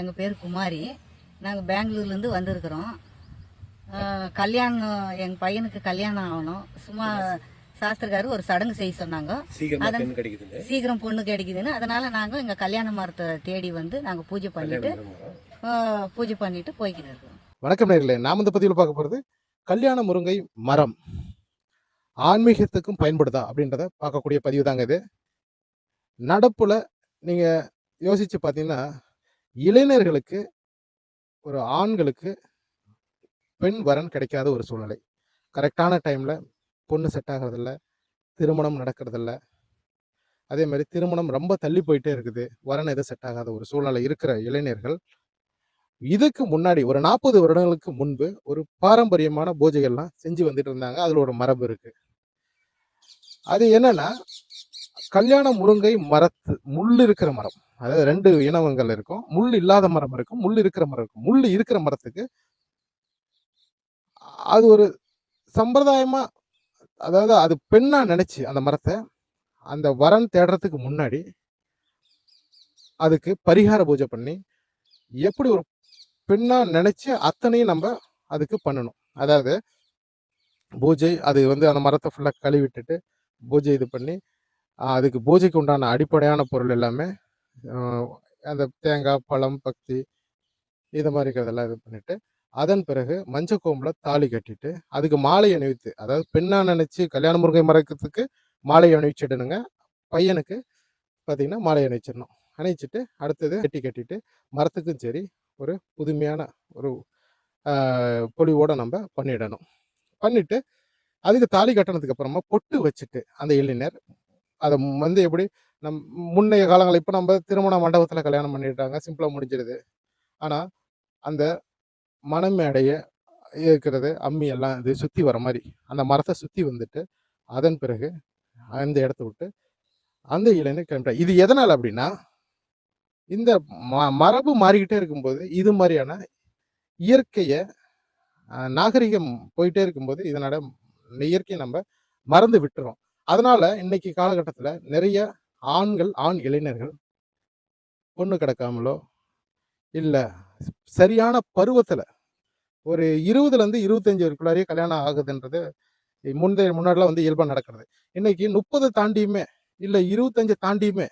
எங்கள் பேர் குமாரி. நாங்கள் பெங்களூர்லேருந்து வந்திருக்கிறோம். கல்யாணம் எங்கள் பையனுக்கு கல்யாணம் ஆகணும். சும்மா சாஸ்திரக்காரு ஒரு சடங்கு செய்ய சொன்னாங்க. சீக்கிரமா பொண்ணு கிடைக்குதுன்னு. அதனால நாங்கள் எங்கள் கல்யாண மரத்தை தேடி வந்து நாங்கள் பூஜை பண்ணிட்டு பூஜை பண்ணிட்டு போய்க்கிட்டு இருக்கோம். வணக்கம் நேர்களே நாம் இந்த பதிவில் பார்க்க போகிறது கல்யாண முருங்கை மரம். ஆன்மீகத்துக்கும் பயன்படுதா அப்படின்றத பார்க்கக்கூடிய பதிவு தாங்க இது. நடப்புல நீங்க யோசிச்சு பார்த்தீங்கன்னா இளைஞர்களுக்கு ஒரு ஆண்களுக்கு பெண் வரன் கிடைக்காத ஒரு சூழ்நிலை. கரெக்டான டைம்ல பொண்ணு செட் ஆகிறதில்ல திருமணம் நடக்கிறதில்ல. அதே மாதிரி திருமணம் ரொம்ப தள்ளி போயிட்டே இருக்குது. வரன் எதுவும் செட் ஆகாத ஒரு சூழ்நிலை இருக்கிற இளைஞர்கள். இதுக்கு முன்னாடி ஒரு நாற்பது வருடங்களுக்கு முன்பு ஒரு பாரம்பரியமான பூஜைகள்லாம் செஞ்சு வந்துட்டு இருந்தாங்க. அதுல ஒரு மரபு இருக்கு. அது என்னன்னா கல்யாண முருங்கை மரத்து முள் இருக்கிற மரம். அதாவது ரெண்டு இனவங்கள் இருக்கும். முள் இல்லாத மரம் இருக்கும் முள் இருக்கிற மரம் இருக்கும். முள் இருக்கிற மரத்துக்கு அது ஒரு சம்பிரதாயமா அதாவது அது பெண்ணா நினைச்சு அந்த மரத்தை அந்த வரன் தேடுறதுக்கு முன்னாடி அதுக்கு பரிகார பூஜை பண்ணி எப்படி ஒரு பெண்ணா நினைச்சு அத்தனையும் நம்ம அதுக்கு பண்ணணும். அதாவது பூஜை அது வந்து அந்த மரத்தை ஃபுல்லாக கழுவிட்டுட்டு பூஜை இது பண்ணி அதுக்கு பூஜைக்கு உண்டான அடிப்படையான பொருள் எல்லாமே அந்த தேங்காய் பழம் பக்தி இது மாதிரி இருக்கிறதெல்லாம் இது பண்ணிட்டு அதன் பிறகு மஞ்சள் கோம்புல தாலி கட்டிட்டு அதுக்கு மாலை அணிவித்து அதாவது பெண்ணா நினைச்சு கல்யாண முருகை மரத்துக்கு மாலை அணிவிச்சிடணுங்க. பையனுக்கு பார்த்தீங்கன்னா மாலை அணிவிச்சிடணும். அணிவிச்சிட்டு அடுத்தது கட்டி கட்டிட்டு மரத்துக்கும் சரி ஒரு புதுமையான ஒரு ஆஹ், பொலிவோட நம்ம பண்ணிடணும். பண்ணிட்டு அதுக்கு தாலி கட்டினதுக்கு அப்புறமா பொட்டு வச்சுட்டு அந்த இளைஞர் அதை வந்து எப்படி நம் முன்னைய காலங்கள் இப்போ நம்ம திருமண மண்டபத்தில் கல்யாணம் பண்ணிட்டாங்க. சிம்பிளாக முடிஞ்சிருது. ஆனால் அந்த மனமேடைய இருக்கிறது அம்மி எல்லாம் இது சுற்றி வர மாதிரி அந்த மரத்தை சுற்றி வந்துட்டு அதன் பிறகு அந்த இடத்த விட்டு அந்த இளைஞர் கிளம்பிட்டா இது எதனால் அப்படின்னா இந்த ம- மரபு மாறிக்கிட்டே இருக்கும்போது இது மாதிரியான இயற்கையை நாகரிகம் போயிட்டே இருக்கும்போது இதனோட இயற்கையை நம்ம மறந்து விட்டுறோம். அதனால இன்னைக்கு காலகட்டத்தில் நிறைய ஆண்கள் ஆண் இளைஞர்கள் பொண்ணு கிடக்காமலோ இல்லை சரியான பருவத்தில் ஒரு இருபதுலேருந்து இருபத்தஞ்சு வரைக்குள்ளாரியே கல்யாணம் ஆகுதுன்றது முந்தைய முன்னாடிலாம் வந்து இயல்பாக நடக்கிறது. இன்னைக்கு முப்பது தாண்டியுமே இல்லை இருபத்தஞ்சு தாண்டியுமே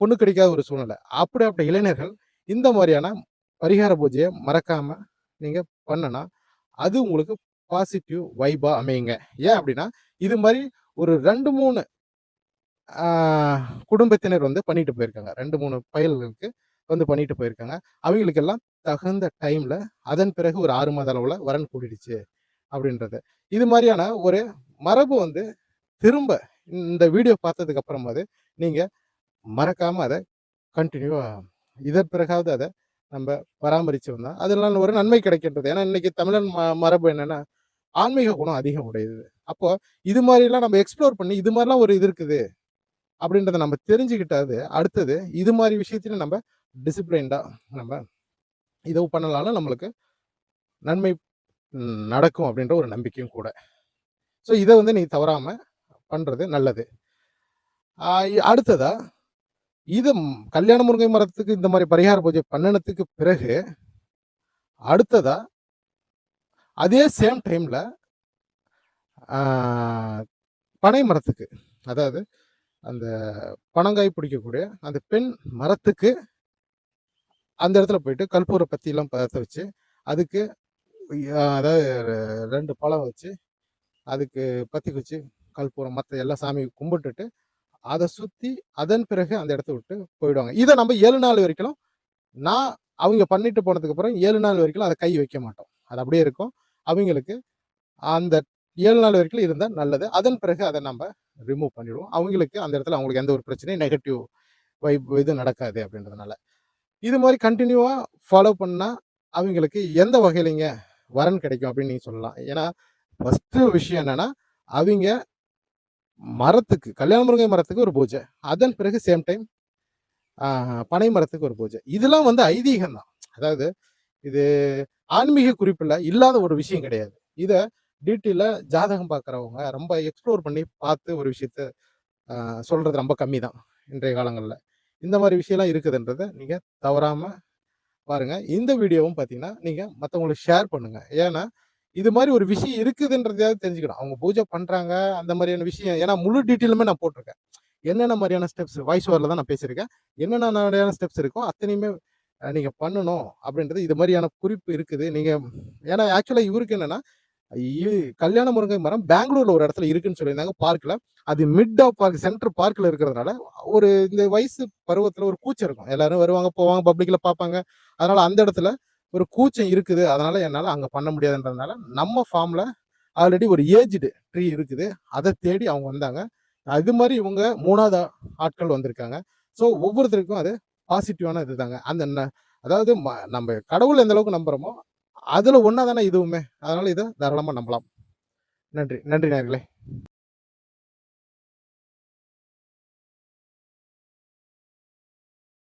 பொண்ணு கிடைக்காத ஒரு சூழ்நிலை. அப்படி அப்படி இளைஞர்கள் இந்த மாதிரியான பரிகார பூஜையை மறக்காம நீங்க பண்ணனா அது உங்களுக்கு பாசிட்டிவ் வைபா அமையுங்க. ஏன் அப்படின்னா இது மாதிரி ஒரு ரெண்டு மூணு குடும்பத்தினர் வந்து பண்ணிட்டு போயிருக்காங்க. ரெண்டு மூணு பயல்களுக்கு வந்து பண்ணிட்டு போயிருக்காங்க. அவங்களுக்கெல்லாம் தகுந்த டைம்ல அதன் பிறகு ஒரு ஆறு மாத அளவுல வரன் கூடிடுச்சு அப்படின்றது. இது மாதிரியான ஒரு மரபு வந்து திரும்ப இந்த வீடியோ பார்த்ததுக்கு அப்புறமாவது நீங்க மறக்காம அதை கண்டினியூவா இதன் பிறகாவது அதை நம்ம பராமரிச்சு வந்தோம் அதெல்லாம் ஒரு நன்மை கிடைக்கின்றது. ஏன்னா இன்னைக்கு தமிழன் ம- மரபு என்னன்னா ஆன்மீக குணம் அதிகம் உடையது. அப்போ இது மாதிரிலாம் நம்ம எக்ஸ்ப்ளோர் பண்ணி இது மாதிரிலாம் ஒரு இது இருக்குது அப்படின்றத நம்ம தெரிஞ்சுக்கிட்டாது. அடுத்தது இது மாதிரி விஷயத்திலும் நம்ம டிசிப்ளைன்டா நம்ம இதை பண்ணலாலும் நம்மளுக்கு நன்மை நடக்கும் அப்படின்ற ஒரு நம்பிக்கையும் கூட. ஸோ இதை வந்து நீ தவறாம பண்றது நல்லது. அடுத்ததா இது கல்யாண முருங்கை மரத்துக்கு இந்த மாதிரி பரிகார பூஜை பண்ணினத்துக்கு பிறகு அடுத்ததா அதே சேம் டைமில் பனை மரத்துக்கு. அதாவது அந்த பனங்காய் பிடிக்கக்கூடிய அந்த பெண் மரத்துக்கு அந்த இடத்துல போயிட்டு கற்பூரை பத்தியெல்லாம் பற்ற வச்சு அதுக்கு அதாவது ரெண்டு பழம் வச்சு அதுக்கு பற்றி வச்சு கற்பூரம் மற்ற எல்லா சாமி கும்பிட்டுட்டு அதை சுற்றி அதன் பிறகு அந்த இடத்த விட்டு போயிடுவாங்க. இதை நம்ம ஏழு நாள் வரைக்கும் நான் அவங்க பண்ணிட்டு போனதுக்கு அப்புறம் ஏழு நாள் வரைக்கும் அதை கை வைக்க மாட்டோம். அது அப்படியே இருக்கும். அவங்களுக்கு அந்த ஏழு நாள் வரைக்கும் இருந்தால் நல்லது. அதன் பிறகு அதை நம்ம ரிமூவ் பண்ணிவிடுவோம் அவங்களுக்கு அந்த இடத்துல அவங்களுக்கு எந்த ஒரு பிரச்சனையும் நெகட்டிவ் வைப் இது நடக்காது அப்படின்றதுனால. இது மாதிரி கண்டினியூவாக ஃபாலோ பண்ணால் அவங்களுக்கு எந்த வகையிலங்க வரன் கிடைக்கும் அப்படின்னு நீங்கள் சொல்லலாம். ஏன்னா ஃபஸ்ட்டு விஷயம் என்னன்னா அவங்க மரத்துக்கு கல்யாண முருங்கை மரத்துக்கு ஒரு பூஜை. அதன் பிறகு சேம் டைம் பனை மரத்துக்கு ஒரு பூஜை. இதெல்லாம் வந்து ஐதீகம் தான் அதாவது இது ஆன்மீக குறிப்பில் இல்லாத ஒரு விஷயம் கிடையாது. இதை டீட்டெயிலாக ஜாதகம் பார்க்குறவங்க ரொம்ப எக்ஸ்ப்ளோர் பண்ணி பார்த்து ஒரு விஷயத்த சொல்கிறது சொல்றது ரொம்ப கம்மி தான் இன்றைய காலங்களில். இந்த மாதிரி விஷயம்லாம் இருக்குதுன்றதை நீங்கள் தவறாமல் பாருங்க. இந்த வீடியோவும் பார்த்தீங்கன்னா நீங்கள் மற்றவங்களுக்கு ஷேர் பண்ணுங்கள் ஏன்னா இது மாதிரி ஒரு விஷயம் இருக்குதுன்றதையாவது தெரிஞ்சுக்கணும். அவங்க பூஜை பண்ணுறாங்க அந்த மாதிரியான விஷயம். ஏன்னா முழு டீட்டெயிலுமே நான் போட்டிருக்கேன். என்னென்ன மாதிரியான ஸ்டெப்ஸ் வாய்ஸ் ஓவரில் தான் நான் பேசியிருக்கேன். என்னென்ன மாதிரியான ஸ்டெப்ஸ் இருக்கோ அத்தனையுமே நீங்க பண்ணணும் அப்படின்றது இது மாதிரியான குறிப்பு இருக்குது. நீங்க ஏன்னா ஆக்சுவலா இவருக்கு என்னன்னா இ- கல்யாண முருங்கை மரம் பெங்களூர்ல ஒரு இடத்துல இருக்குன்னு சொல்லியிருந்தாங்க பார்க்ல அது மிட் ஆஃப் பார்க் சென்டர் பார்க்ல இருக்கிறதுனால ஒரு இந்த வயசு பருவத்துல ஒரு கூச்சம் இருக்கும். எல்லாரும் வருவாங்க போவாங்க பப்ளிக்ல பார்ப்பாங்க. அதனால அந்த இடத்துல ஒரு கூச்சம் இருக்குது. அதனால என்னால அங்க பண்ண முடியாதுன்றதுனால நம்ம ஃபார்ம்ல ஆல்ரெடி ஒரு ஏஜ்டு ட்ரீ இருக்குது. அதை தேடி அவங்க வந்தாங்க. அது மாதிரி இவங்க மூணாவது ஆட்கள் வந்திருக்காங்க. ஸோ ஒவ்வொருத்தருக்கும் அது பாசிட்டிவான இதுதாங்க. அந்த ந- அதாவது ம- நம்ம கடவுள் எந்த அளவுக்கு நம்புறோமோ அதுல ஒன்னா தானே இதுவுமே. அதனால இதை தாராளமா நம்பலாம். நன்றி. நன்றி நேர்களே